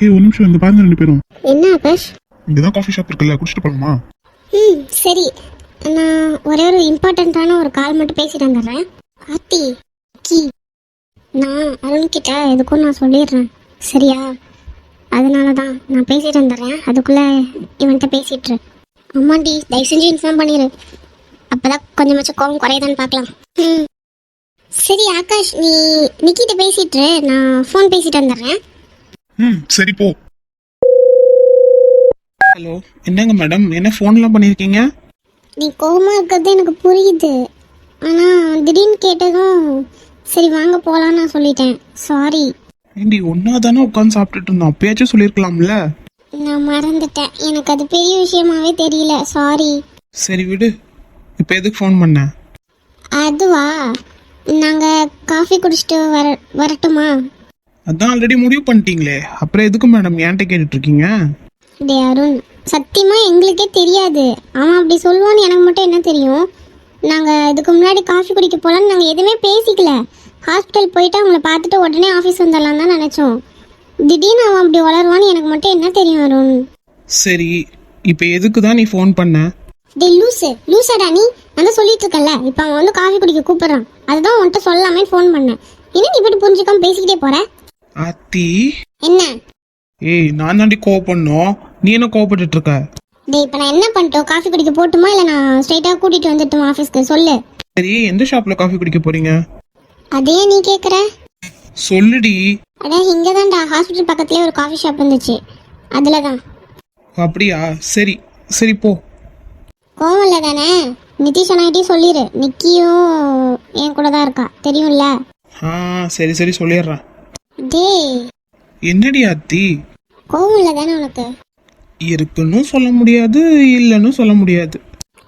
ஏய் ஒரு நிமிஷம் இங்க பாருங்க ரெண்டு பேரும். என்ன ஆகாஷ்? இங்கதான் காஃபி ஷாப் இருக்குல்ல குடிச்சிட்டு போலாமா? ம் சரி. நான் ஒரே ஒரு இம்பார்ட்டண்ட்டான ஒரு கால் மட்டும் பேசிட்டு வந்துடுறேன். ஆத்தி கி நான் அருண்கிட்ட எதுக்கும் நான் சொல்லிடுறேன். சரியா? அதனால தான் நான் பேசிட்டு வந்துடுறேன். அதுக்குள்ளே இவன்கிட்ட பேசிட்டு இரு. அம்மாண்டி தயவு செஞ்சு இன்ஃபார்ம் பண்ணிடு அப்பதான் கொஞ்சமாச்சும் கோவம் குறையுதான்னு பார்க்கலாம் ம். சரி ஆகாஷ் நீ நிக்கிட்ட பேசிட்டு இரு. நான் ஃபோன் பேசிட்டு வந்துடுறேன். ம் சரி போ. ஹலோ. என்னங்க மேடம் என்ன ஃபோன்லாம் பண்ணியிருக்கீங்க? நீ கோவமா இருக்கிறது எனக்கு புரியுது. ஆனா திடீர்னு கேட்டதும் சரி வாங்க போலாம்னு நான் சொல்லிட்டேன். சாரி ஏண்டி ஒன்னா தானே உட்காந்து சாப்பிட்டுட்டு இருந்தோம். அப்பயாச்சும் சொல்லியிருக்கலாம்ல? நான் மறந்துட்டேன். எனக்கு அது பெரிய விஷயமாவே தெரியல. சாரி சரி விடு. இப்போ எதுக்கு ஃபோன் பண்ண? அதுவா? நாங்க காஃபி குடிச்சிட்டு வர வரட்டுமா? அதான் ஆல்ரெடி முடிவு பண்ணிட்டீங்களே. அப்புறம் எதுக்கு மேடம் என்கிட்ட கேட்டுட்டு இருக்கீங்க டே அருண் சத்தியமா எங்களுக்கே தெரியாது. அவன் அப்படி சொல்லுவான்னு எனக்கு மட்டும் என்ன தெரியும்? நாங்க இதுக்கு முன்னாடி காஃபி குடிக்க போலான்னு நாங்க எதுவுமே பேசிக்கல. ஹாஸ்பிட்டல் போயிட்டு அவங்கள பார்த்துட்டு உடனே ஆஃபீஸ் வந்துடலாம் தான் நினைச்சோம். திடீர்னு அவன் அப்படி வளருவான்னு எனக்கு மட்டும் என்ன தெரியும் அருண்? சரி இப்போ எதுக்கு தான் நீ ஃபோன் பண்ண? டே லூசு லூசாடா நீ? நான் சொல்லிட்டு இருக்கல இப்போ அவன் வந்து காஃபி குடிக்க கூப்பிடுறான். அதுதான் உன்கிட்ட சொல்லாமே ஃபோன் பண்ணேன். என்ன நீ இப்படி புரிஞ்சுக்காம பேசிக்கிட்டே போற? ஆத்தி என்ன? ஏய் நான் தாண்டி கோவப்படணும். நீ என்ன கோவப்பட்டுட்டு இருக்க டேய் இப்போ நான் என்ன பண்ணிட்டோம்? காஃபி குடிக்க போட்டுமா? இல்லை நான் ஸ்ட்ரைட்டாக கூட்டிட்டு வந்துட்டுமா ஆஃபீஸ்க்கு சொல்லு. சரி எந்த ஷாப்ல காஃபி குடிக்க போறீங்க? அதே நீ கேட்குற சொல்லுடி. அட இங்கே தான்டா ஹாஸ்பிட்டல் பக்கத்துலேயே ஒரு காஃபி ஷாப் இருந்துச்சு. அதில் தான் அப்படியா? சரி சரி போ. கோவம் இல்லை தானே? நிதிஷ் அண்ணாகிட்டையும் சொல்லிடு நிக்கியும் என் கூட தான் இருக்கா. தெரியும்ல? ஆ சரி சரி சொல்லிடுறேன். டேய். என்னடி ஆத்தி கோவம் இல்லை தானே உனக்கு? இருக்குன்னு சொல்ல முடியாது இல்லைன்னு சொல்ல முடியாது.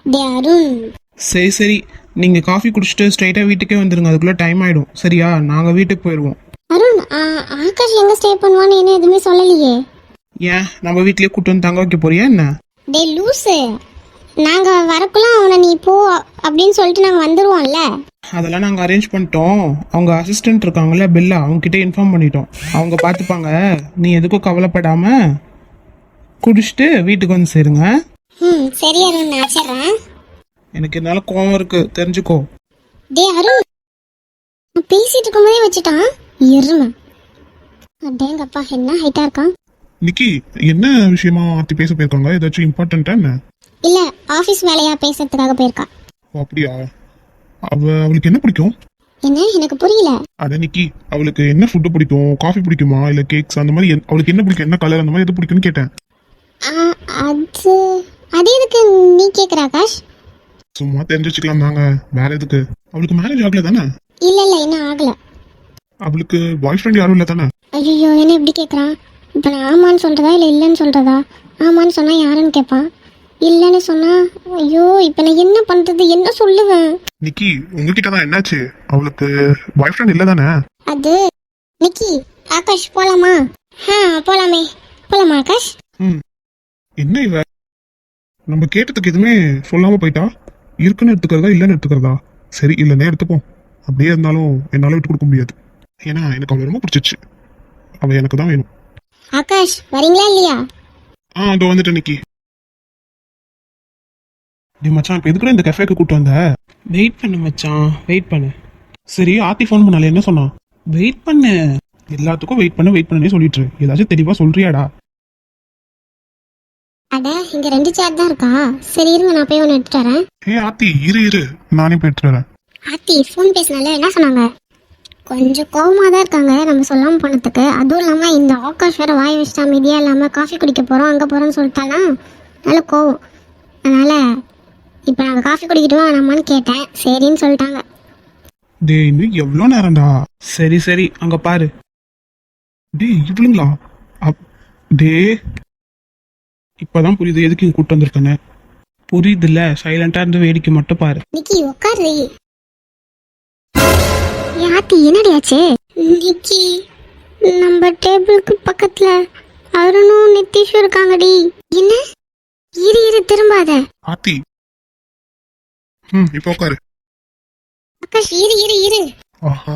டே அருண். சரி சரி. நீங்க காஃபி குடிச்சிட்டு ஸ்ட்ரைட்டா வீட்டுக்கே வந்துருங்க. அதுக்குள்ள டைம் ஆயிடும். சரியா? நாங்க வீட்டுக்கு போயிடுவோம் அருண் ஆ, ஆகாஷ் எங்கே ஸ்டே பண்ணுவான்னு என்ன எதுவுமே சொல்லலையே. ஏன்? நம்ம வீட்லயே கூட்டு வந்து தங்க வைக்க போறியா என்ன? டே லூசு. நாங்க வரக்குள்ள அவனை நீ போ அப்படின்னு சொல்லிட்டு நாங்க வந்துருவோம்ல. அதெல்லாம் நாங்கள் அரேஞ்ச் பண்ணிட்டோம். அவங்க அசிஸ்டன்ட் இருக்காங்கல்ல பெல்லா அவங்க கிட்ட இன்ஃபார்ம் பண்ணிட்டோம். அவங்க பார்த்துப்பாங்க. நீ எதுக்கும் கவலைப்படாம குடிச்சிட்டு வீட்டுக்கு வந்து சேருங்க. ம் சரி அருண் நான் வச்சிடுறேன். எனக்கு என்னால கோவம் இருக்கு. தெரிஞ்சுக்கோ. டே அருண். நான் பேசிட்டு இருக்கும்போதே வச்சுட்டான். எருமை அடேங்கப்பா என்ன ஹைட்டா இருக்கான்? நிக்கி என்ன விஷயமா ஆர்த்தி பேச போயிருக்காங்க? ஏதாச்சும் இம்பார்ட்டண்டா என்ன? இல்ல ஆபீஸ் வேலையா பேசுறதுக்காக போயிருக்கா. அப்படியா? அவ அவளுக்கு என்ன பிடிக்கும்? என்ன? எனக்கு புரியல. அட நிக்கி அவளுக்கு என்ன ஃபுட்டு பிடிக்கும்? காஃபி பிடிக்குமா? இல்ல கேக்ஸ் அந்த மாதிரி அவளுக்கு என்ன பிடிக்கும்? என்ன கலர் அந்த மாதிரி எது பிடிக்கும்னு கேட்டேன். அது அது எதுக்கு நீ கேக்குற ஆகாஷ்? சும்மா தெரிஞ்சு வச்சுக்கலாம் தாங்க. வேற எதுக்கு? அவளுக்கு மேரேஜ் ஆகல தானே? இல்ல இல்ல இன்னும் ஆகல. அவளுக்கு பாய் ஃப்ரெண்ட் யாரும் இல்ல தானே? ஐயோ என்ன இப்படி கேக்குறான் இப்ப நான் ஆமான்னு சொல்றதா இல்ல இல்லைன்னு சொல்றதா? ஆமான்னு சொன்னா யாருன்னு கேட்பான் இல்லைன்னு சொன்னா ஐயோ இப்ப நான் என்ன பண்றது? என்ன சொல்லுவேன்? நிக்கி உங்ககிட்ட தான் என்னாச்சு? அவளுக்கு பாய் ஃப்ரெண்ட் இல்ல தானே அது நிக்கி ஆகாஷ் போலாமா? ஆ போலாமே. போலாமா ஆகாஷ்? ம். என்ன இவ? நம்ம கேட்டதுக்கு எதுவுமே சொல்லாம போயிட்டா? இருக்குன்னு எடுத்துக்கிறதா இல்லைன்னு எடுத்துக்கிறதா? சரி இல்லைன்னே எடுத்துப்போம். அப்படியே இருந்தாலும் என்னால விட்டு கொடுக்க முடியாது. ஏன்னா எனக்கு அவளை ரொம்ப பிடிச்சிச்சு அவ எனக்கு தான் வேணும். ஆகாஷ் வரீங்களா இல்லையா? ஆ அதோ வந்துட்டு நிக்கி. டேய் மச்சான் இப்போ எதுக்குடா இந்த கஃபேக்கு கூட்டு வந்த? வெயிட் பண்ணு மச்சான். வெயிட் பண்ணு. சரி ஆத்தி ஃபோன் பண்ணால என்ன சொன்னான்? வெயிட் பண்ணு. எல்லாத்துக்கும் வெயிட் பண்ணு வெயிட் பண்ணுனே சொல்லிட்டு இரு. ஏதாச்சும் தெளிவா சொல்றியாடா? அட இங்க ரெண்டு சேர் தான் இருக்கா? சரி இருங்க நான் போய் ஒன்று எடுத்துட்டு வரேன். ஏ ஆத்தி இரு இரு. நானே போயிட்டு வரேன். ஆத்தி ஃபோன் பேசினால என்ன சொன்னாங்க? கொஞ்சம் கோவமா தான் இருக்காங்க நம்ம சொல்லாம போனதுக்கு. அதுவும் இல்லாம இந்த ஆகாஷ் வேற வாய் வச்சுட்டா மீதியா இல்லாம காஃபி குடிக்க போறோம் அங்க போறோம்னு சொல்லிட்டாலாம் நல்ல கோவம். அதனால இப்போ நாங்கள் காஃபி குடிக்கட்டுமா வேணாமான்னு கேட்டேன். சரின்னு சொல்லிட்டாங்க. டேய் இன்னும் எவ்வளோ நேரம்டா? சரி சரி அங்க பாரு. டேய் இவளுங்களா அப் டே இப்பதான் புரியுது எதுக்கு இங்க கூட்டு வந்திருக்கேன்னு. புரியுதுல்ல சைலண்டா இருந்து வேடிக்கை மட்டும் பாரு. நிக்கி உட்காரு யாத்தி என்னடி ஆச்சு? நிக்கி நம்ம டேபிளுக்கு பக்கத்துல அருணும் நித்திஷும் இருக்காங்கடி. என்ன? இரு இரு திரும்பாத. ஆத்தி ம் இப்போ உட்காரு ஆகாஷ் இரு இரு இரு. ஆஹா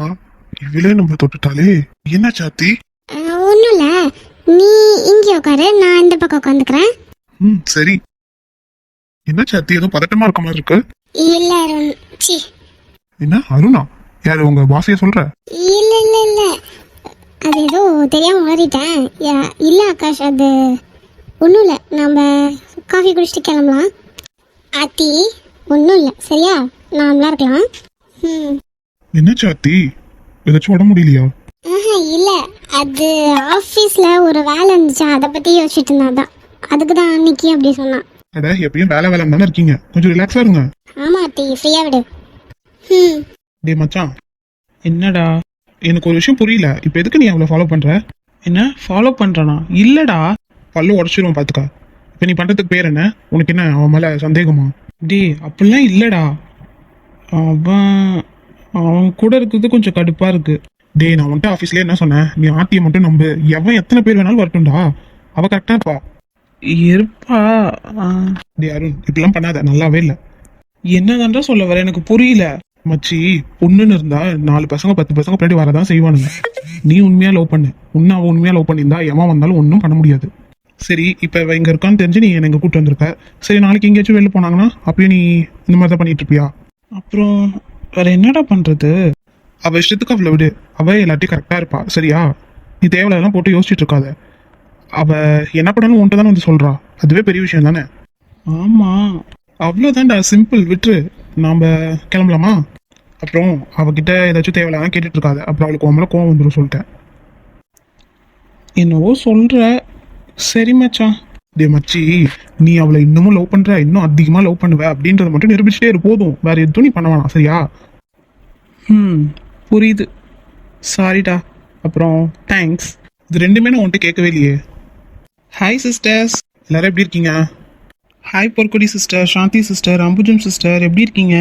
இவளே நம்ம தொட்டுட்டாலே என்னாச்சு ஆத்தி ஒன்றும் இல்லை நீ இங்கே உட்காரு நான் இந்த பக்கம் உட்காந்துக்கிறேன் ம் சரி. என்ன சத்தி ஏதோ பதட்டமா இருக்க மாதிரி இருக்கு. இல்ல அருண். சி. என்ன அருணா? யாரு உங்க பாசிய சொல்ற? இல்ல இல்ல இல்ல. அது ஏதோ தெரியாம மாறிட்டேன். யா- இல்ல ஆகாஷ் அது ஒன்றும் இல்லை நம்ம காஃபி குடிச்சிட்டு கிளம்பலாம். ஆத்தி. ஒன்றும் இல்லை. சரியா? நார்மலாக இருக்கலாம். ம். என்ன சாத்தி? ஏதாச்சும் உடம்பு முடியலையா? ஆஹா இல்லை. அது ஆஃபீஸில் ஒரு வேலை இருந்துச்சு. அதை பற்றி யோசிச்சுட்டு இருந்தா தான் அதுக்கு தான் அன்னைக்கு அப்படி சொன்னான். அட எப்பயும் வேலை வேலை தானே இருக்கீங்க. கொஞ்சம் ரிலாக்ஸா இருங்க. ஆமா ஆத்தி ஃப்ரீயாக விடு. ம். டேய் மச்சான். என்னடா? எனக்கு ஒரு விஷயம் புரியல. இப்போ எதுக்கு நீ அவளை ஃபாலோ பண்ற? என்ன? ஃபாலோ பண்றனா? இல்லடா. பல்லு உடச்சிரும் பாத்துக்க. இப்போ நீ பண்றதுக்கு பேர் என்ன? உனக்கு என்ன அவன் மேல சந்தேகமா? டேய் அப்படிலாம் இல்லடா. அவன் அவன் கூட இருக்கிறது கொஞ்சம் கடுப்பா இருக்கு. டேய் நான் வந்துட்டு ஆஃபீஸ்ல என்ன சொன்னேன்? நீ ஆத்தியை மட்டும் நம்பு. எவன் எத்தனை பேர் வேணாலும் வரட்டும்டா. அவ கரெக்டா இருப்பா. இருப்பா. டேய் அருண் இப்படிலாம் பண்ணாத. நல்லாவே இல்லை. என்னதான்டா சொல்ல வர? எனக்கு புரியல. மச்சி பொண்ணுன்னு இருந்தா நாலு பசங்க பத்து பசங்க பின்னாடி வரதான் செய்வானுங்க. நீ உண்மையா லவ் பண்ணு. உன்னை அவன் உண்மையா லவ் பண்ணியிருந்தா எவன் வந்தாலும் ஒன்றும் பண்ண முடியாது. சரி இப்போ இவ இங்க இருக்கான்னு தெரிஞ்சு நீ என்னை இங்க கூட்டு வந்திருக்க. சரி நாளைக்கு எங்கேயாச்சும் வெளில போனாங்கன்னா அப்படியே நீ இந்த மாதிரி தான் பண்ணிட்டு இருப்பியா? அப்புறம் வேற என்னடா பண்றது? அவ இஷ்டத்துக்கு அவளை விடு. அவ எல்லாத்தையும் கரெக்டா இருப்பா சரியா? நீ தேவையில்லாம் போட்டு யோசிச்சுட்டு இருக்காத. அவ என்ன பண்ணாலும் உன்ட்டு தானே வந்து சொல்றா. அதுவே பெரிய விஷயம் தானே? ஆமா. அவ்வளோதான்டா சிம்பிள் விட்டுரு. நாம கிளம்பலாமா? அப்புறம் அவகிட்ட ஏதாச்சும் தேவையில்லாம கேட்டுட்டு இருக்காத. அப்புறம் அவளுக்கு உன் மேல கோவம் வந்துடும் சொல்லிட்டேன். என்னவோ சொல்ற. சரி மச்சான். டே மச்சி நீ அவளை இன்னமும் லவ் பண்ற? இன்னும் அதிகமா லவ் பண்ணுவ? அப்படின்றத மட்டும் நிரூபிச்சுட்டே இரு போதும். வேற எதுவும் நீ பண்ண வேணாம் சரியா? ம் புரியுது. சாரிடா அப்புறம் தேங்க்ஸ் இது ரெண்டுமே நான் உன்கிட்ட கேட்கவே இல்லையே. ஹாய் சிஸ்டர்ஸ் எல்லாரும் எப்படி இருக்கீங்க? Hi Porkodi sister Shanti sister Ambujam sister எப்படி இருக்கீங்க?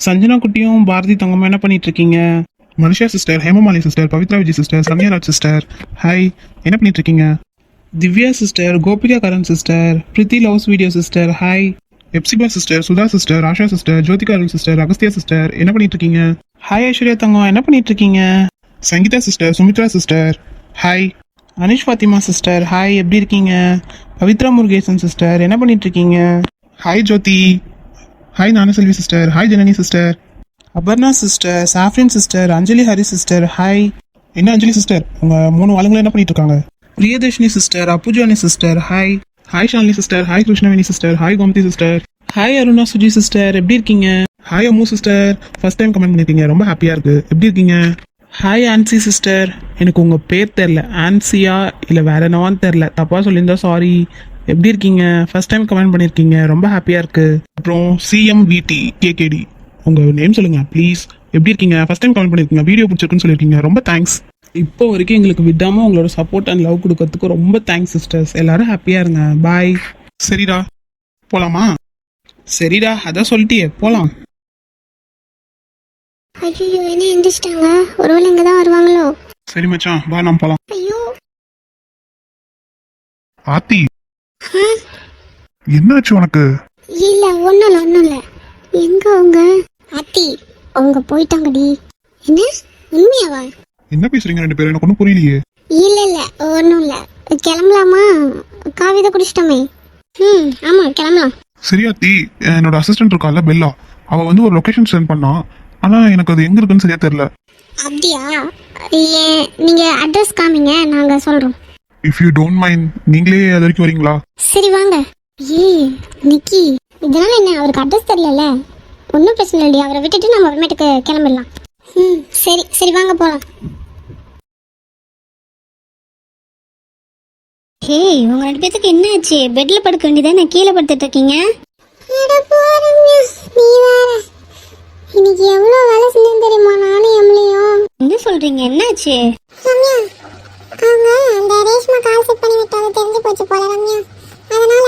சஞ்சனா குட்டியும் பாரதி தங்கமும் என்ன பண்ணிட்டு இருக்கீங்க? Manusha sister Hemamali sister Pavithra Vijay sister Sanyaraj sister hi என்ன பண்ணிட்டு இருக்கீங்க? Divya sister Gopika Karan sister Preethi loves video sister hi. Hepzibah sister Sudha sister Asha sister Jyothika Arul sister Agasthya sister என்ன பண்ணிட்டு இருக்கீங்க hi Aishwarya தங்கம் என்ன பண்ணிட்டு இருக்கீங்க Sangeetha sister Sumithra sister hi. Anish Fathima sister hi எப்படி இருக்கீங்க? Pavithra Murugesan sister என்ன பண்ணிட்டு இருக்கீங்க hi Jothi. Hi Gnanaselvi sister hi Janani sister. Aparna sister Safrin sister Anjali Hari sister hi. என்ன அஞ்சலி சிஸ்டர்? உங்க மூணு ஆளுங்களும் என்ன பண்ணிட்டு இருக்காங்க Priyadharshini sister Appujani sister hi hi Shalini sister hi Krishnaveni sister hi Gomathi sister hi Aruna Suji sister எப்படி இருக்கீங்க? Hi Ammu sister first time comment பண்ணிருக்கீங்க ரொம்ப ஹாப்பியா இருக்கு. எப்படி இருக்கீங்க? ஹாய் ஆன்சி சிஸ்டர் எனக்கு உங்க பேர் தெரில ஆன்சியா இல்ல வேற என்னவான்னு தெரில தப்பா சொல்லியிருந்தா சாரி எப்படி இருக்கீங்க? ஃபர்ஸ்ட் டைம் கமெண்ட் பண்ணிருக்கீங்க ரொம்ப ஹாப்பியா இருக்கு. அப்புறம் சிஎம்விடி கேகேடி உங்க நேம் சொல்லுங்க ப்ளீஸ் எப்படி இருக்கீங்க? ஃபர்ஸ்ட் டைம் கமெண்ட் பண்ணிருக்கீங்க வீடியோ பிடிச்சிருக்குன்னு சொல்லியிருக்கீங்க ரொம்ப தேங்க்ஸ் இப்போ வரைக்கும் எங்களுக்கு விடாம உங்களோட சப்போர்ட் அண்ட் லவ் கொடுக்கறதுக்கு ரொம்ப தேங்க்ஸ் சிஸ்டர்ஸ் எல்லாரும் ஹாப்பியா இருங்க. பாய் சரிடா. போலாமா? சரிடா. அதான் சொல்லிட்டியே. போலாம். ஐயோ என்ன எந்திரிச்சிட்டாங்க? ஒருவேளை இங்கே தான் வருவாங்களோ? சரி மச்சான். வா நாம் போலாம். ஐயோ. ஆத்தி. என்னாச்சு உனக்கு? இல்ல ஒண்ணும் இல்ல ஒண்ணும் இல்ல. எங்க அவங்க அத்தி அவங்க போயிட்டாங்கடி. என்ன? உண்மையாவா? என்ன பேசுறீங்க ரெண்டு பேரும்? எனக்கு ஒன்றும் புரியலையே. இல்ல இல்ல. ஒண்ணும் இல்ல. கிளம்பலாமா? காவிதை குடிச்சிட்டோமே. ம் ஆமா கிளம்பலாம். சரி ஆத்தி என்னோட அசிஸ்டன்ட் இருக்கால பெல்லா. அவ வந்து ஒரு லொகேஷன் சென்ட் பண்ணா. ஆனா எனக்கு அது எங்க இருக்குன்னு சரியா தெரியல. அப்படியா? நீங்க அட்ரஸ் காமிங்க நாங்க சொல்றோம். இஃப் யூ டோன்ட் மைண்ட் நீங்களே அது வரைக்கும் வரீங்களா? சரி வாங்க. ஏய் நிக்கி. இதனால என்ன? அவருக்கு அட்ரஸ் தெரியல ஒன்றும் பிரச்சனை இல்லைடி. அவரை விட்டுட்டு நம்ம அப்புறமேட்டுக்கு கிளம்பிடலாம். ம் சரி சரி வாங்க போகலாம் ஹேய் உங்க ரெண்டு பேத்துக்கு என்ன ஆச்சு பெட்ல படுக்க வேண்டியதானே? கீழே படுத்துட்டு இருக்கீங்க? இன்னைக்கு எவ்வளோ வேலை செஞ்சேன் தெரியுமா? நானும் எம்லையும். என்ன சொல்றீங்க? என்னாச்சு? ரம்யா அவங்க அந்த ரேஷ்மா கால் செட் பண்ணி விட்டாங்க தெரிஞ்சு போச்சு போல ரம்யா. அதனால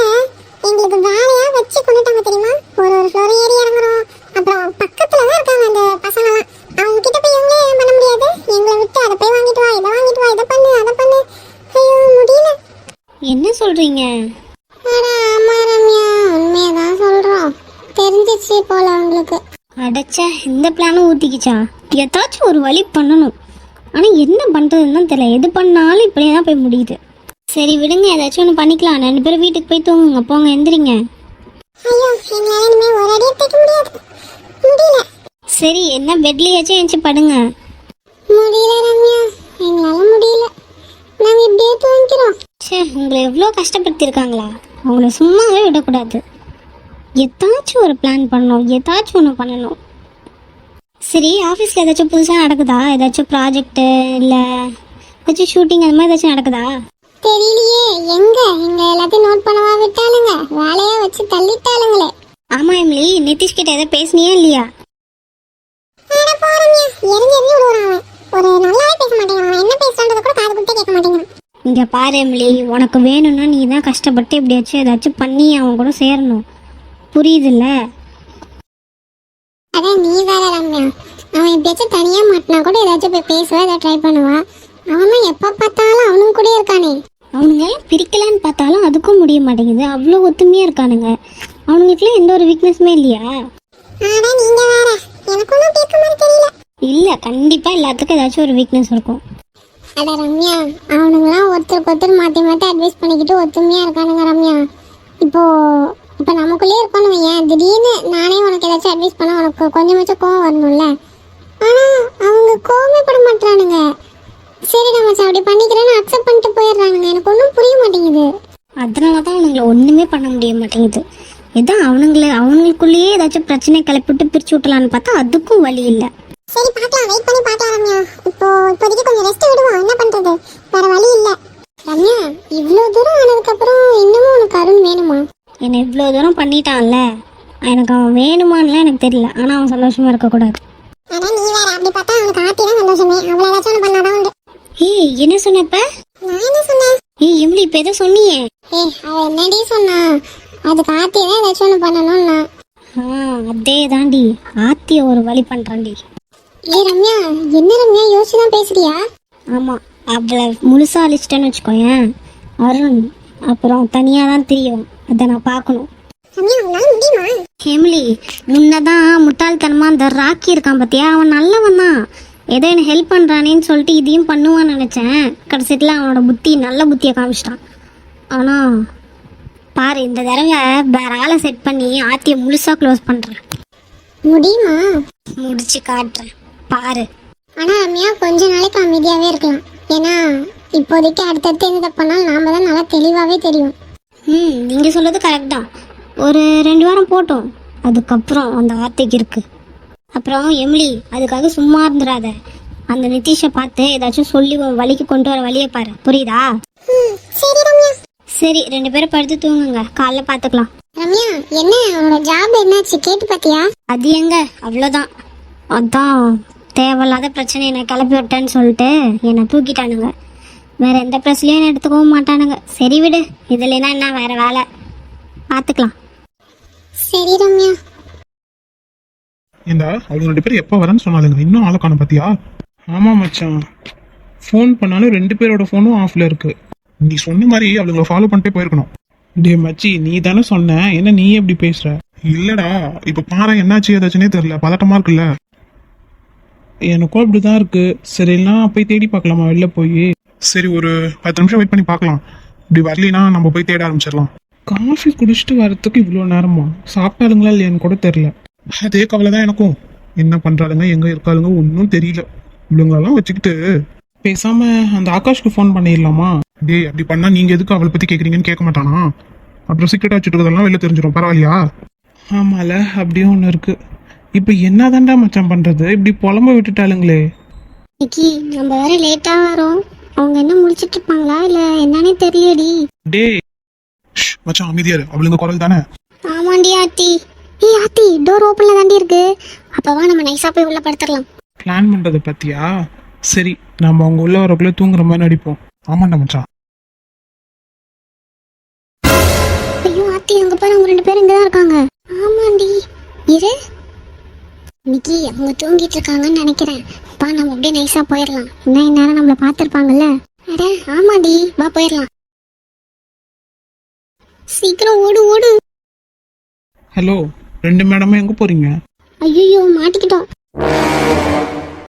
எங்களுக்கு வேலையா வச்சு கொண்டுட்டாங்க தெரியுமா? ஒரு ஒரு ஃப்ளோர் ஏறி இறங்குறோம். அப்புறம் பக்கத்துல தான் இருக்காங்க அந்த பசங்கலாம் அவங்க கிட்ட போய் இவங்களே பண்ண முடியாது. எங்களை விட்டு அதை போய் வாங்கிட்டு வா இதை வாங்கிட்டு வா இதை பண்ணு. என்ன சொல்றீங்க? ஆமா ரம்யா. உண்மையை தான் சொல்றோம். தெரிஞ்சிச்சு போல அவங்களுக்கு அடைச்சா இந்த பிளானும் ஊத்திக்கிச்சா ஏதாச்சும் ஒரு வழி பண்ணணும். ஆனால் என்ன பண்ணுறதுன்னு தான் தெரியல. எது பண்ணாலும் இப்படியே தான் போய் முடியுது. சரி விடுங்க. ஏதாச்சும் ஒன்று பண்ணிக்கலாம். ரெண்டு பேரும் வீட்டுக்கு போய் தூங்குங்க. போங்க எந்திரிங்க. சரி என்ன பெட்லேயாச்சும் எழுந்துச்சு படுங்க. முடியல ரம்யா எங்களால முடியல நாங்க இப்படியே தூங்கிக்கிறோம் உங்களை எவ்வளோ கஷ்டப்படுத்தியிருக்காங்களா? அவங்கள சும்மாவே விடக்கூடாது. ஏதாச்சும் ஒரு பிளான் பண்ணணும். ஏதாச்சும் ஒன்று பண்ணணும். சரி ஆஃபீஸில் ஏதாச்சும் புதுசாக நடக்குதா? ஏதாச்சும் ப்ராஜெக்ட்டு இல்லை ஏதாச்சும் ஷூட்டிங் அந்த மாதிரி ஏதாச்சும் நடக்குதா? தெரியலையே. எங்க? எங்க எல்லாத்தையும் நோட் பண்ணவா விட்டாளுங்க. வேலையா வச்சு தள்ளிட்டாளுங்களே. ஆமாம் எம்லி. நிதிஷ் கிட்ட எதாவது பேசுனியா இல்லையா? எரிஞ்சு இங்கே பாரு எம்லி. உனக்கு வேணும்னா நீ தான் கஷ்டப்பட்டு எப்படியாச்சும் ஏதாச்சும் பண்ணி அவன் கூட சேரணும். புரியுதுல்ல? அதான் நீ வேற ரம்யா. அவன் எப்படியாச்சும் தனியா மாட்டினா கூட ஏதாச்சும் போய் பேசுவா ஏதாவது ட்ரை பண்ணுவா. அவனும் எப்ப பார்த்தாலும் அவனும் கூட இருக்கானே. அவனுங்க பிரிக்கலான்னு பார்த்தாலும் அதுக்கும் முடிய மாட்டேங்குது. அவ்வளோ ஒத்துமையாக இருக்கானுங்க. அவனுங்களுக்குலாம் எந்த ஒரு வீக்னஸுமே இல்லையா? இல்லை கண்டிப்பாக எல்லாத்துக்கும் ஏதாச்சும் ஒரு வீக்னஸ் இருக்கும். அட ரம்யா அவனுங்களாம் ஒருத்தருக்கு ஒருத்தர் மாற்றி மாற்றி அட்வைஸ் பண்ணிக்கிட்டு ஒத்துமையாக இருக்கானுங்க ரம்யா. இப்போது இப்போ நமக்குள்ளே இருக்கணும் ஏன் திடீர்னு நானே உனக்கு ஏதாச்சும் அட்வைஸ் பண்ண உனக்கு கொஞ்சமாச்சும் கோவம் வரணும்ல. ஆனால் அவங்க கோவமே பட மாட்டானுங்க சரி நம்ம அப்படி பண்ணிக்கிறேன்னு அக்செப்ட் பண்ணிட்டு போயிடுறானுங்க. எனக்கு ஒன்றும் புரிய மாட்டேங்குது. அதனால தான் அவனுங்களை ஒன்றுமே பண்ண முடிய மாட்டேங்குது. ஏதோ அவனுங்கள அவங்களுக்குள்ளேயே ஏதாச்சும் பிரச்சனை கிளப்பிட்டு பிரிச்சு விட்டலான்னு பார்த்தா அதுக்கும் வழி இல்லை. சரி பார்க்கலாம். வெயிட் பண்ணி பார்க்கலாம் ரம்யா. இப்போ இப்போதைக்கு கொஞ்சம் ரெஸ்ட் விடுவோம். என்ன பண்றது? வேற வழி இல்ல. ரம்யா இவ்வளோ தூரம் ஆனதுக்கப்புறம் இன்னமும் உனக்கு அருண் வேணுமா? என்னை இவ்வளோ தூரம் பண்ணிட்டான்ல. எனக்கு அவன் வேணுமான்லாம் எனக்கு தெரியல. ஆனால் அவன் சந்தோஷமா இருக்கக்கூடாது. ஆனா நீ வேற. அப்படி பார்த்தா அவனுக்கு ஆத்தி தான் சந்தோஷமே. அவளை ஏதாச்சும் பண்ணாதான் உண்டு. ஏய் என்ன சொன்னப்ப நான் என்ன சொன்னேன்? ஏய் எம்லி இப்போ எதோ சொன்னியே. ஏய் அவ என்னடி சொன்னா? அதுக்கு ஆத்தி தான் ஏதாச்சும் ஒன்று பண்ணணும்னா. ஆ அதே தாண்டி ஆத்திய ஒரு வழி பண்ணுறான்டி ஏய் ரம்யா என்ன ரம்யா? யோசிச்சு தான் பேசுறியா? ஆமாம் அவளை முழுசாக அழிச்சிட்டேன்னு வச்சுக்கோயேன். அருண் அப்புறம் தனியாக தான் தெரியும். அதை நான் பார்க்கணும். ஹெமிலி முன்னதான் முட்டாள்தனமா அந்த ராக்கி இருக்கான் பார்த்தியா அவன் நல்லவன் தான். ஏதோ எனக்கு ஹெல்ப் பண்ணுறானேன்னு சொல்லிட்டு இதையும் பண்ணுவான்னு நினச்சேன். கடைசியில் அவனோட புத்தி நல்ல புத்தியை காமிச்சிட்டான். ஆனால் பாரு இந்த தடவை வேற ஆளை செட் பண்ணி ஆத்தியை முழுசாக க்ளோஸ் பண்ணுறேன் முடியுமா? முடிச்சு காட்டுறேன். பாரு. ஆனா ரம்யா கொஞ்ச நாளைக்கு அமைதியாவே இருக்கலாம். ஏன்னா இப்போதைக்கு அடுத்தடுத்து எந்த பண்ணாலும் நாம தான் நல்லா தெளிவாவே தெரியும். ம் நீங்கள் சொல்கிறது கரெக்ட் தான். ஒரு ரெண்டு வாரம் போட்டோம். அதுக்கப்புறம் அந்த ஆர்த்திக்கு இருக்கு. அப்புறம் எமிலி அதுக்காக சும்மா இருந்துடாத அந்த நிதிஷை பார்த்து ஏதாச்சும் சொல்லி உன் வழிக்கு கொண்டு வர வழியை பாரு. புரியுதா? ம் சரி ரெண்டு பேரும் படுத்து தூங்குங்க. காலைல பார்த்துக்கலாம் ரம்யா என்ன? அவனோட ஜாப் என்னாச்சு? கேட்டு பாத்தியா? அது எங்க? அவ்வளோதான் அதான். தேவையில்லாத பிரச்சனை என்னை கிளப்பி விட்டேன்னு சொல்லிட்டு என்னை தூக்கிட்டானுங்க. வேற எந்த பிரச்சனையும் என்னை எடுத்துக்கவும் மாட்டானுங்க. சரி விடு இதுலனா என்ன வேற வேலை? பார்த்துக்கலாம் சரி ரம்யா. ஏண்டா அவங்க ரெண்டு பேரும் எப்போ வரேன்னு சொன்னாலுங்க இன்னும் ஆளை காணோம் பாத்தியா? ஆமா மச்சான். ஃபோன் பண்ணாலும் ரெண்டு பேரோட ஃபோனும் ஆஃப்ல இருக்கு. நீ சொன்ன மாதிரி அவளுங்களை ஃபாலோ பண்ணிட்டே போயிருக்கணும். டே மச்சி நீ தானே சொன்ன. என்ன நீ எப்படி பேசுற? இல்லடா இப்ப பாரு என்னாச்சு ஏதாச்சுன்னே தெரியல. பதட்டமா இருக்குல்ல. எனக்கும் அப்படிதான் இருக்கு. சரினா போய் தேடி பார்க்கலாமா? வெளில போய். சரி ஒரு பத்து நிமிஷம் வெயிட் பண்ணி பார்க்கலாம். இப்படி வரலினா நம்ம போய் தேட ஆரம்பிச்சிடலாம். காஃபி குடிச்சிட்டு வரதுக்கு இவ்வளோ நேரமா? சாப்பிட்டாலுங்களா இல்லையான்னு கூட தெரியல. அதே கவலை தான் எனக்கும். என்ன பண்றாளுங்க எங்க இருக்காளுங்க ஒன்றும் தெரியல. இவளுங்களெல்லாம் வச்சுக்கிட்டு. பேசாம அந்த ஆகாஷ்க்கு ஃபோன் பண்ணிடலாமா? டேய் அப்படி பண்ணா நீங்க எதுக்கு அவளை பத்தி கேக்குறீங்கன்னு கேட்க மாட்டானா? அப்புறம் சீக்கிரட்டா வச்சுட்டு வெளில தெரிஞ்சிடும். பரவாயில்லையா? ஆமால அப்படியே ஒன்று இருக்கு. இப்போ என்னதான்டா மச்சான் பண்றது? இப்படி புலம்ப விட்டுட்டாளுங்களே. நிக்கி நம்ம வேற லேட்டா வரோம். அவங்க என்ன முடிச்சிட்டு இருப்பாங்களா? இல்ல என்னன்னே தெரியலடி. டேய். ஷ், மச்சான் அமைதியா இரு. அவளுங்க குரல் தானே? ஆமாண்டி ஆத்தி. ஏய் ஆத்தி டோர் ஓப்பன்ல தாண்டி இருக்கு. அப்பவா நம்ம நைஸா போய் உள்ள படுத்துடலாம். பிளான் பண்றத பத்தியா? சரி நம்ம அவங்க உள்ள வரக்குள்ள தூங்குற மாதிரி நடிப்போம். ஆமாண்டா மச்சான். ஐயோ ஆத்தி அங்க பாரு அவங்க ரெண்டு பேரும் இங்கதான் இருக்காங்க. ஆமாண்டி. இரு. நிக்கி அவங்க தூங்கிட்டு இருக்காங்கன்னு நினைக்கிறேன். பா நம்ம அப்படியே நைஸா போயிடலாம் இன்னும் இந்நேரம் நம்மள பாத்திருப்பாங்கல்ல அட ஆமாண்டி. வா போயிடலாம் சீக்கிரம் ஓடு ஓடு. ஹலோ ரெண்டு மேடமும் எங்க போறீங்க? ஐயோ மாட்டிக்கிட்டோம்.